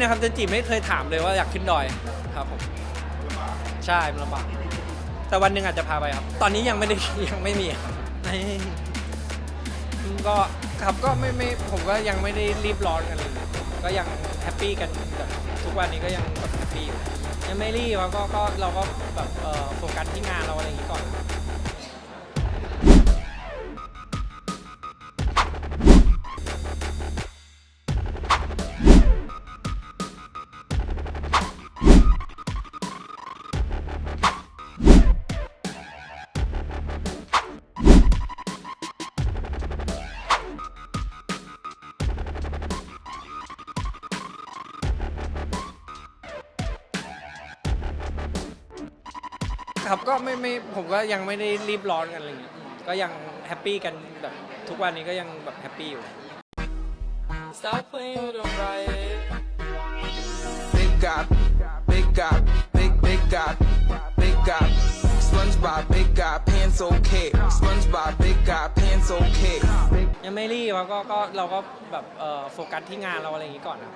นะครับจันจิไม่เคยถามเลยว่าอยากขึ้นดอยครับผมใช่มันลำบากแต่วันหนึ่งอาจจะพาไปครับ ตอนนี้ยังไม่ได้ยังไม่มีครับก็ครับก็ไม่ไม่ผมก็ยังไม่ได้รีบร้อนกันเลยก็ยังแฮปปี้กันแบบทุกวันนี้ก็ยังแบบแฮปปี้อยู่ยังไม่รีบครับก็ก็เราก็แบบโฟกัสที่งานเราอะไรอย่างนี้ก่อน ครับก็ไม่ไม่ผมก็ยังไม่ได้รีบร้อนกันอะไรอย่างเงี้ยก็ยังแฮปปี้กันแบบทุกวันนี้ก็ยังแบบแฮปปี้อยู่ Stop playing with them, right? Big God, big God, big big God, big God. SpongeBob, big God, pants okay. SpongeBob, big God, pants okay. ยังไม่รีบครับก็ก็เราก็แบบเอ่อโฟกัสที่งานเราอะไรอย่างนี้ก่อนครับ